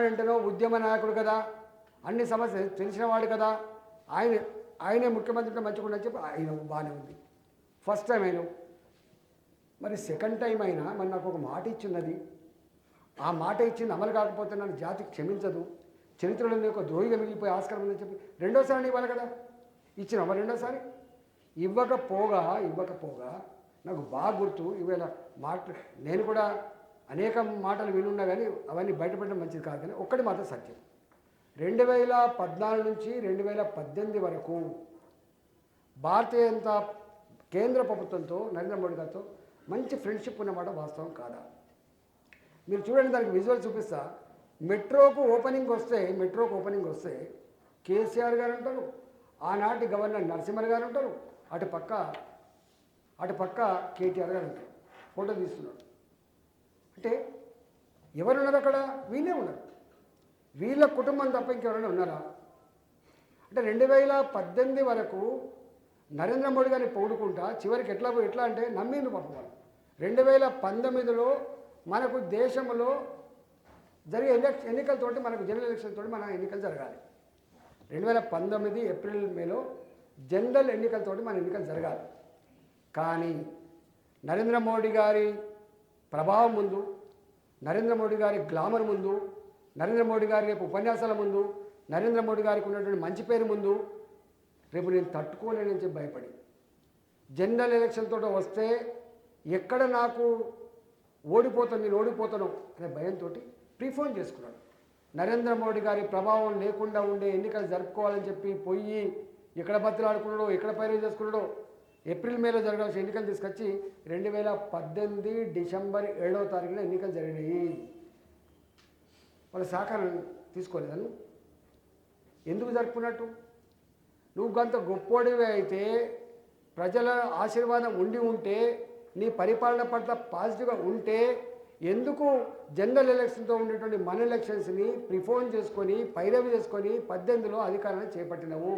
వెంటనో ఉద్యమ నాయకుడు కదా అన్ని సమస్యలు తెలిసినవాడు కదా ఆయన ఆయనే ముఖ్యమంత్రి మంచిగా చెప్పి ఆయన బాగానే ఉంది. ఫస్ట్ టైం ఆయన. మరి సెకండ్ టైం అయినా మరి నాకు ఒక మాట ఇచ్చిన్నది ఆ మాట ఇచ్చింది అమలు కాకపోతే నన్ను జాతి క్షమించదు. చరిత్రలో ఒక ద్రోహిగా మిగిలిపోయి ఆస్కారం ఉందని చెప్పి రెండోసారి ఇవ్వాలి కదా. ఇచ్చిన మరి రెండోసారి. ఇవ్వకపోగా ఇవ్వకపోగా నాకు బాగా గుర్తు. ఇవాళ మాట నేను కూడా అనేక మాటలు వినున్నా కానీ అవన్నీ బయటపడడం మంచిది కాదు కానీ ఒక్కటి మాత్రం సత్యం. రెండు వేల పద్నాలుగు నుంచి రెండు వేల పద్దెనిమిది వరకు భారతీయ జనతా కేంద్ర ప్రభుత్వంతో నరేంద్ర మోడీ గారితో మంచి ఫ్రెండ్షిప్ ఉన్నమాట వాస్తవం కాదా? మీరు చూడండి దానికి విజువల్ చూపిస్తా. మెట్రోకు ఓపెనింగ్ వస్తే మెట్రోకు ఓపెనింగ్ వస్తే కేసీఆర్ గారు ఉంటారు ఆనాటి గవర్నర్ నరసింహన్ గారు ఉంటారు అటు పక్క అటు పక్క కేటీఆర్ గారు ఉంటారు. ఫోటో తీస్తున్నాడు. అంటే ఎవరున్నారు అక్కడ? వీళ్ళే ఉన్నారు. వీళ్ళ కుటుంబం తప్ప ఇంకెవరైనా ఉన్నారా? అంటే రెండు వేల పద్దెనిమిది వరకు నరేంద్ర మోడీ గారిని పొగుడుకుంటా చివరికి ఎట్లా ఎట్లా అంటే నమ్మింది పాపం వాళ్ళు. రెండు వేల పంతొమ్మిదిలో మనకు దేశంలో జరిగే ఎలక్ష ఎన్నికలతోటి మనకు జనరల్ ఎలక్షన్ తోటి మన ఎన్నికలు జరగాలి. రెండు వేల పంతొమ్మిది ఏప్రిల్ మేలో జనరల్ ఎన్నికలతోటి మన ఎన్నికలు జరగాలి. కానీ నరేంద్ర మోడీ గారి ప్రభావం ముందు నరేంద్ర మోడీ గారి గ్లామర్ ముందు నరేంద్ర మోడీ గారి రేపు ఉపన్యాసాల ముందు నరేంద్ర మోడీ గారికి ఉన్నటువంటి మంచి పేరు ముందు రేపు నేను తట్టుకోలేనని చెప్పి భయపడి. జనరల్ ఎలక్షన్తో వస్తే ఎక్కడ నాకు ఓడిపోతాను నేను ఓడిపోతాను అనే భయంతో ప్రీఫోన్ చేసుకున్నాడు నరేంద్ర మోడీ గారి ప్రభావం లేకుండా ఉండే ఎన్నికలు జరుపుకోవాలని చెప్పి పోయి ఎక్కడ బతులాడుకున్నాడో ఎక్కడ పైరు చేసుకున్నాడో ఏప్రిల్ మేలో జరగాల్సిన ఎన్నికలు తీసుకొచ్చి రెండు వేల పద్దెనిమిది డిసెంబర్ ఏడవ తారీఖున ఎన్నికలు జరిగినాయి. వాళ్ళ సహకారం తీసుకోలేదను ఎందుకు జరుపుకున్నట్టు? నువ్వు గంత గొప్పోడివి అయితే ప్రజల ఆశీర్వాదం ఉండి ఉంటే నీ పరిపాలన పట్ల పాజిటివ్గా ఉంటే ఎందుకు జనరల్ ఎలక్షన్తో ఉండేటువంటి మన ఎలక్షన్స్ని ప్రిఫోన్ చేసుకొని పైరవి చేసుకొని పద్దెనిమిదిలో అధికారాన్ని చేపట్టినవు?